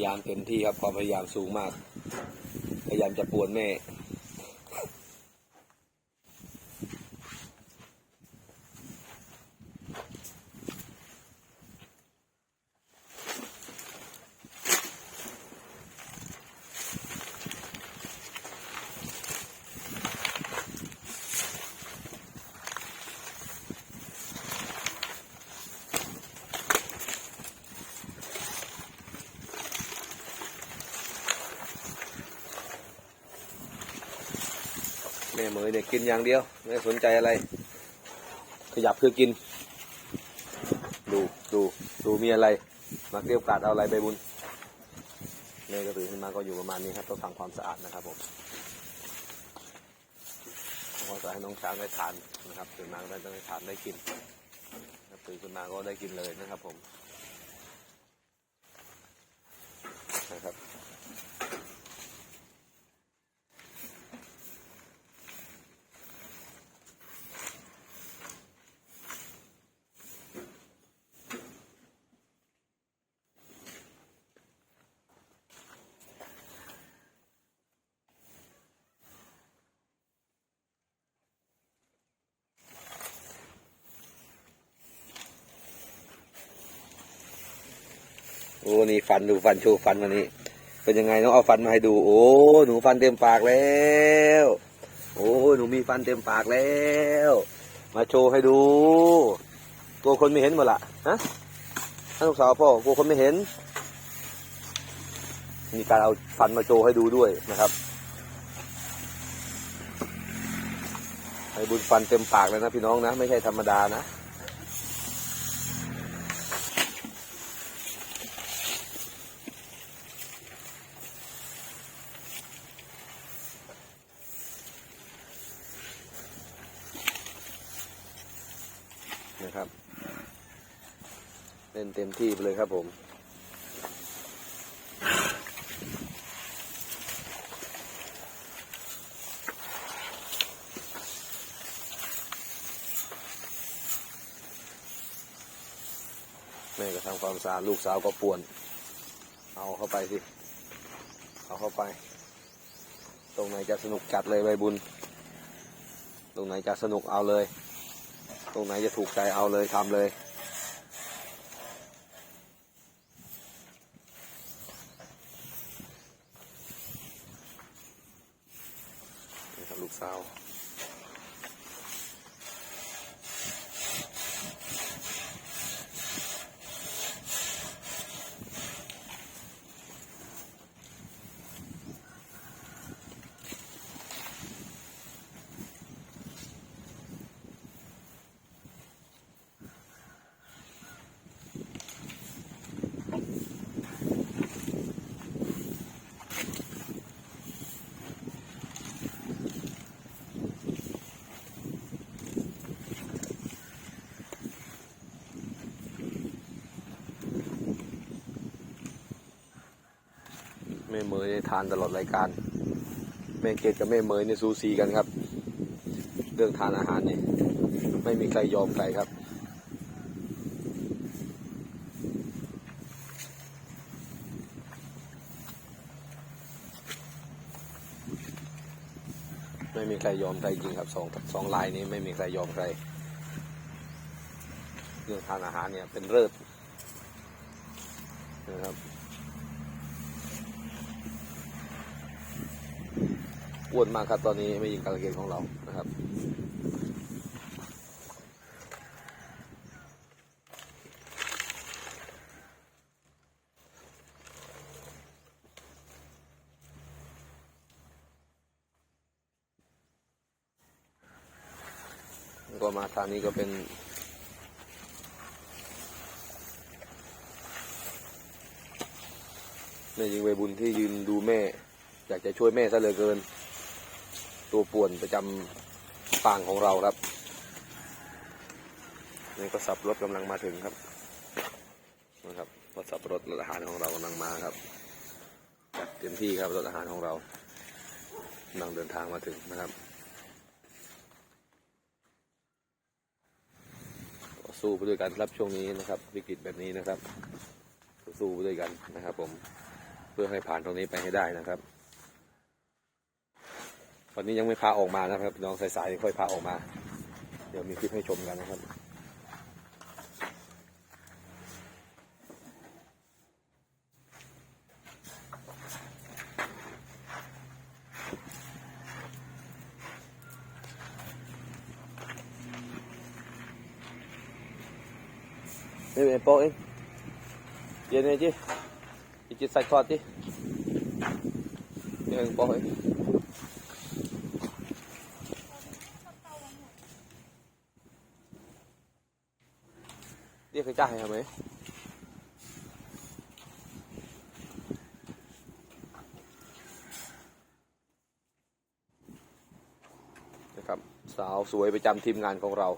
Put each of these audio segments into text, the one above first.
ายามเต็มที่ครับความพยายามสูงมาก พยายามจะปวนแม่ ม่เหมยเนี่ยกินอย่างเดียว ไม่สนใจอะไร ขยับคือกิน ดูดูดูมีอะไรมาเกลียวกาดเอาอะไรไปบุญแม่ก็ตื่นขึ้นมาก็อยู่ประมาณนี้ครับต้องทำความสะอาดนะครับผมทำความสะอาดให้น้องช้างได้ทานนะครับตื่นมาได้ได้ทานได้กินครับตื่นขึ้นมาก็ได้กินเลยนะครับผมนะครับ โอ้นี่ฟันดูฟันโชว์ฟันวันนี้ เป็นยังไงน้องเอาฟันมาให้ดู โอ้หนูฟันเต็มปากแล้ว โอ้หนูมีฟันเต็มปากแล้ว มาโชว์ให้ดูตัวคนไม่เห็นหมดละฮะท่านลูกสาวพ่อกลัวคนไม่เห็น มีการเอาฟันมาโชว์ให้ดูด้วยนะครับให้บุญฟันเต็มปากแล้วนะพี่น้องนะ ไม่ใช่ธรรมดานะ นะครับ เล่นเต็มที่ไปเลยครับผม แม่ก็ทำความสะอาดลูกสาวก็ป่วน เอาเข้าไปสิ เอาเข้าไป ตรงไหนจะสนุกจัดเลยใบบุญ ตรงไหนจะสนุกเอาเลย ตรงไหนจะถูกใจเอาเลยทำเลย ยได้ทานตลอดรายการ แม่เกดกับแม่เหมยเนี่ยสูสีกันครับ เรื่องทานอาหารนี่ไม่มีใครยอมใครครับไม่มีใครยอมใครจริงครับสองสองลายนี้ไม่มีใครยอมใคร เรื่องทานอาหารเนี่ยเป็นเลิศนะครับ อ้วนมากครับ ตอนนี้ไม่ยิงการะเกดของเรานะครับ ก็มาทางนี้ก็เป็นแม่ยิงใบบุญที่ยืนดูแม่ อยากจะช่วยแม่ซะเหลือเกิน ตัวป่วนประจำฟางของเราครับ นี่ก็สับรถกำลังมาถึงครับนะครับรถสับรถรถอาหารของเรากำลังมาครับจัดเต็มที่ครับรถอาหารของเรากำลังเดินทางมาถึงนะครับสู้ไปด้วยกันครับช่วงนี้นะครับ วิกฤตแบบนี้นะครับ สู้ไปด้วยกันนะครับ ผมเพื่อให้ผ่านตรงนี้ไปให้ได้นะครับ ตอนนี้ยังไม่พาออกมานะครับน้องสายๆค่อยพาออกมา เดี๋ยวมีคลิปให้ชมกันนะครับนี่เป็นโป๊ะเองเย็นเลยจีอีจิตใส่คอดจีนี่เป็นโป๊ะเอง เรียกใครจ้าให้ทำไหมนะครับสาวสวยประจำทีมงานของเรา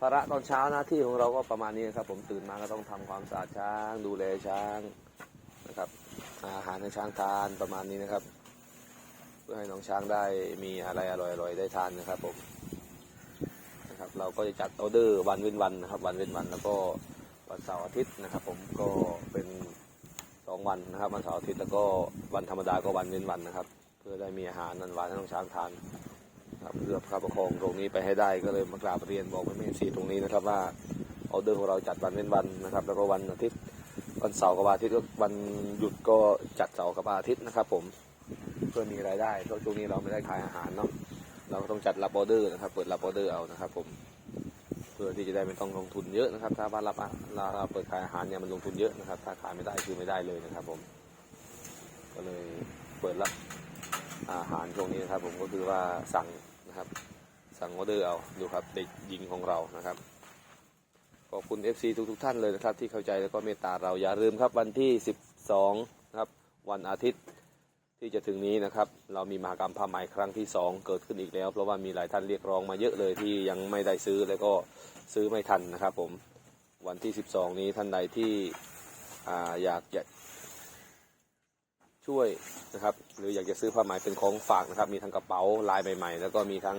ภาระตอนเช้าหน้าที่ของเราก็ประมาณนี้ครับ ผมตื่นมาก็ต้องทำความสะอาดช้าง ดูแลช้างนะครับ อาหารให้ช้างทานประมาณนี้นะครับ เพื่อให้น้องช้างได้มีอะไรอร่อยๆได้ทานนะครับผม เราก็จะจัดออเดอร์วันเว้นวันนะครับ วันเว้นวันแล้วก็วันเสาร์อาทิตย์นะครับ ผมก็เป็นสองวันนะครับ วันเสาร์อาทิตย์แล้วก็วันธรรมดาก็วันเว้นวันนะครับ เพื่อได้มีอาหารนันหวานให้น้องช้างทานครับเพื่อประคับประคองตรงนี้ไปให้ได้ก็เลยมากราบเรียนบอกแม่แม่ซีตรงนี้นะครับว่าออเดอร์ของเราจัดวันเป็นวันนะครับ แล้วก็วันอาทิตย์วันเสาร์กับวันอาทิตย์ก็วันหยุดก็จัดเสาร์กับอาทิตย์นะครับ ผมเพื่อมีรายได้เพราะช่วงนี้เราไม่ได้ขายอาหารเนาะเราก็ต้องจัดรับออเดอร์นะครับ เปิดรับออเดอร์เอานะครับ ผม พื่อที่จะได้ไม่ต้องลงทุนเยอะนะครับ ถ้าบ้านรับเราเปิดขายอาหารเนี่ยมันลงทุนเยอะนะครับ ถ้าขายไม่ได้คือไม่ได้เลยนะครับ ผม ก็เลยเปิดรับอาหารช่วงนี้นะครับ ผมก็คือว่าสั่งนะครับ สั่งออเดอร์เอาดูครับเด็กหญิงของเรานะครับขอบคุณ FC ทุกทุกท่านเลยนะครับ ที่เข้าใจแล้วก็เมตตาเราอย่าลืมครับวันที่ 12นะครับวันอาทิตย์ ที่จะถึงนี้นะครับ เรามีมหากรรมผ้าไหมครั้งที่ 2 เกิดขึ้นอีกแล้ว เพราะว่ามีหลายท่านเรียกร้องมาเยอะเลยที่ยังไม่ได้ซื้อแล้วก็ซื้อไม่ทันนะครับ ผมวันที่ 12 นี้ท่านใดที่ออยากอยากช่วยนะครับ หรืออยากจะซื้อผ้าไหมเป็นของฝากนะครับ มีทั้งกระเป๋าลายใหม่ ๆ แล้วก็มีทั้ง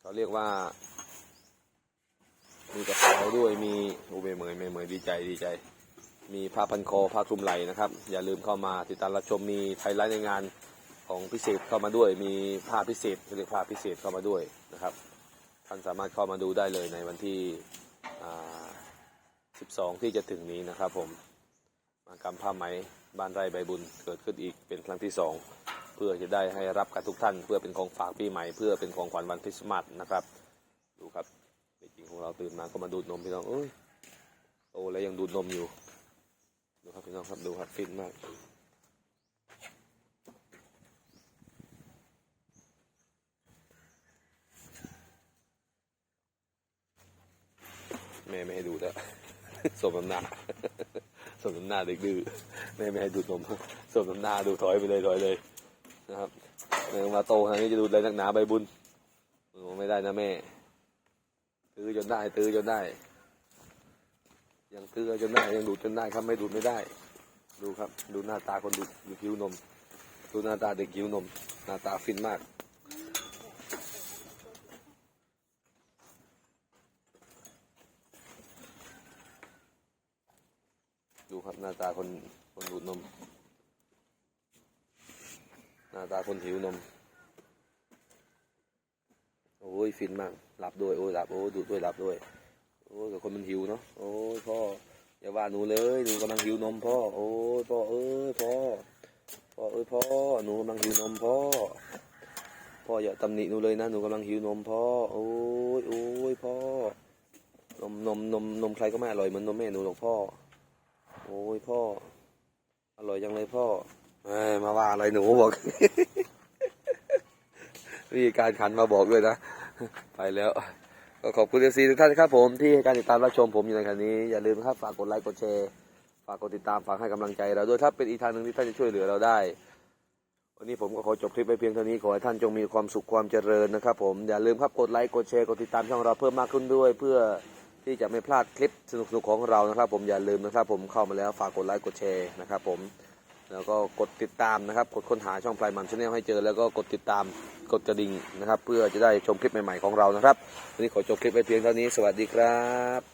เขาเรียกว่า มีกระเป๋าด้วยมีโอเมย์เมยเมย์เมยดีใจดีใจ มีผ้าพันคอผ้าคลุมไหล่นะครับ อย่าลืมเข้ามาติดตามรับชมมีไทยไลท์ในงานของพิเศษเข้ามาด้วย มีผ้าพิเศษเรียกผ้าพิเศษเข้ามาด้วยนะครับ ท่านสามารถเข้ามาดูได้เลยในวันที่ 12 ที่จะถึงนี้นะครับผมมากรรมผ้าไหมบ้านไร่ใบบุญเกิดขึ้นอีกเป็นครั้งที่สองเพื่อจะได้ให้รับกันทุกท่าน เพื่อเป็นของฝากปีใหม่เพื่อเป็นของขวัญวันคริสต์มาสนะครับ ดูครับเด็กหญิงของเราตื่นมาก็มาดูดนมพี่น้องเอ้ยโตแล้วยังดูดนมอยู่ ดูครับพี่น้องครับดูครับฟินมากแม่ไม่ให้ดูแล้วสมน้ำหน้าสมน้ำหน้าเด็กดื้อแม่ไม่ให้ดูนมสมน้ำหน้าดูถอยไปเลยถอยเลยนะครับเออมาโตขนาดนี้จะดูอะไรนักหนาใบบุญไม่ได้นะแม่ตื้อจนได้ตื้อจนได้ ยังเตือจนได้ยังดูดจนได้ครับไม่ดูดไม่ได้ ดูครับ ดูหน้าตาคนดูดดูคิ้วนม ดูหน้าตาเด็กคิ้วนม หน้าตาฟินมากดูครับหน้าตาคนคนดูดนม หน้าตาคนหิวนม โอ้ยฟินมากหลับด้วยโอ้ยหลับโอ้ยดูดด้วยหลับด้วย อ้ยกับคนมันหิวเนาะโอ้ยพ่ออย่าว่าหนูเลยหนูกำลังหิวนมพ่อโอ้ยพ่อเอ้ยพ่อพ่อเอ้ยพ่อหนูกำลังหิวนมพ่อพ่ออย่าตำหนิหนูเลยนะหนูกำลังหิวนมพ่อโอ้ยโอ้ยพ่อนมนมนมนมใครก็ไม่อร่อยเหมือนนมแม่หนูหรอกพ่อ โอ้ยพ่อ อร่อยจังเลยพ่อเอ้ยมาว่าอะไรหนูบอกวิธีการขันมาบอกด้วยนะ ไปแล้ว ก็ขอบคุณเอซีทุกท่านครับผมที่ให้การติดตามรับชมผมอยู่ในขณะนี้อย่าลืมครับฝากกดไลค์กดแชร์ฝากกดติดตามฝากให้กำลังใจเราด้วยถ้าเป็นอีกทางหนึ่งที่ท่านจะช่วยเหลือเราได้ วันนี้ผมก็ขอจบคลิปไปเพียงเท่านี้ขอให้ท่านจงมีความสุขความเจริญนะครับผมอย่าลืมครับกดไลค์กดแชร์กดติดตามช่องเราเพิ่มมากขึ้นด้วย เพื่อที่จะไม่พลาดคลิปสนุกๆของเรานะครับ ผมอย่าลืมนะครับ ผมเข้ามาแล้วฝากกดไลค์กดแชร์นะครับผม แล้วก็กดติดตามนะครับ กดค้นหาช่องพลายมันชาแนลให้เจอ แล้วก็กดติดตามกดกระดิ่งนะครับ เพื่อจะได้ชมคลิปใหม่ๆของเรานะครับ วันนี้ขอจบคลิปไปเพียงเท่านี้ สวัสดีครับ